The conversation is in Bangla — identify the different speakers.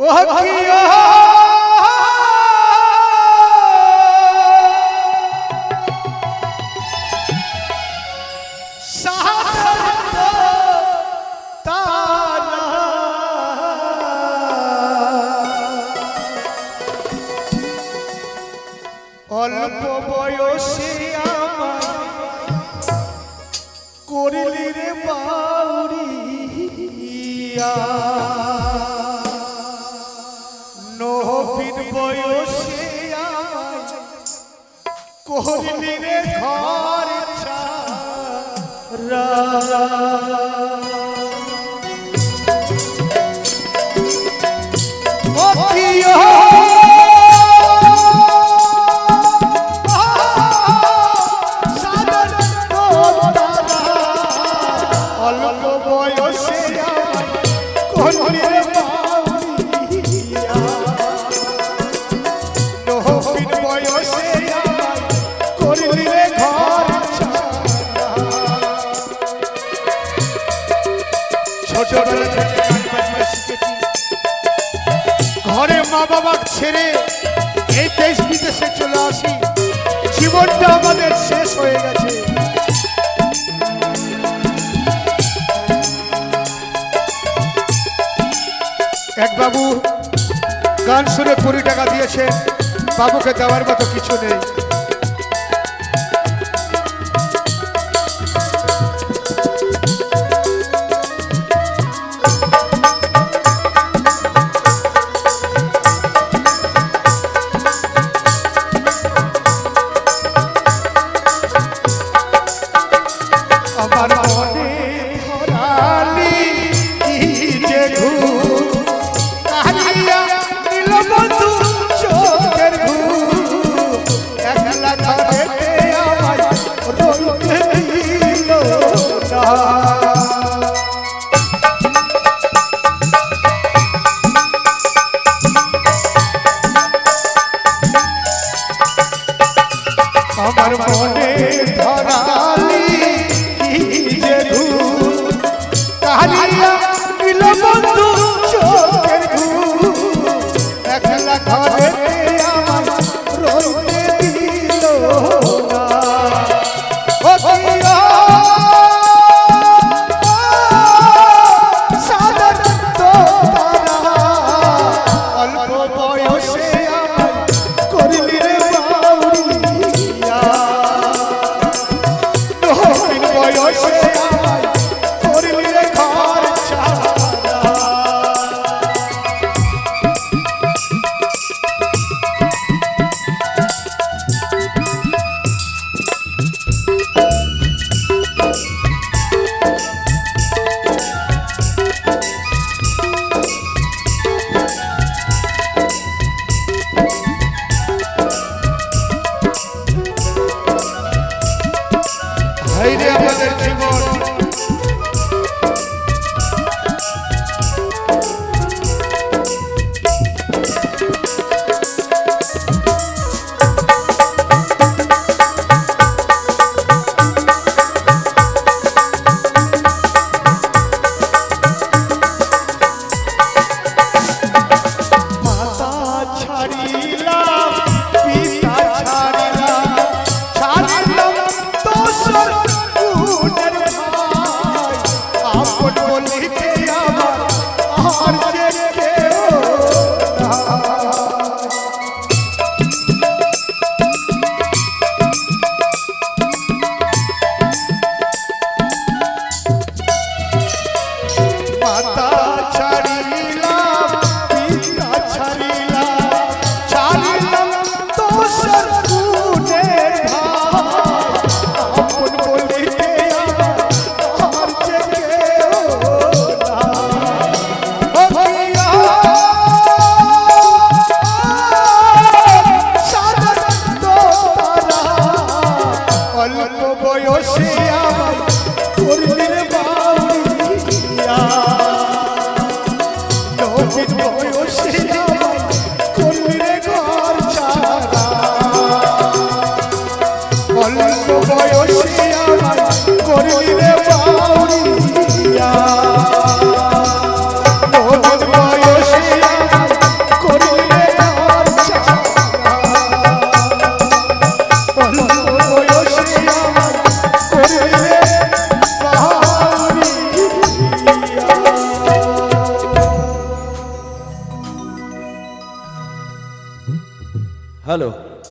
Speaker 1: ওহ কি অল্প বয়সে আমার করলি রে বাউরিয়া। হরিণীর ঘর রা ঘরে মা বাবা ছেড়ে এই দেশ বিদেশে চলে আসি। জীবনটা আমাদের শেষ হয়ে গেছে। এক বাবু গান শুনে কুড়ি টাকা দিয়েছে বাবুকে দেওয়ার মতো কিছু নেই। amar pode ধৈর্য আমাদের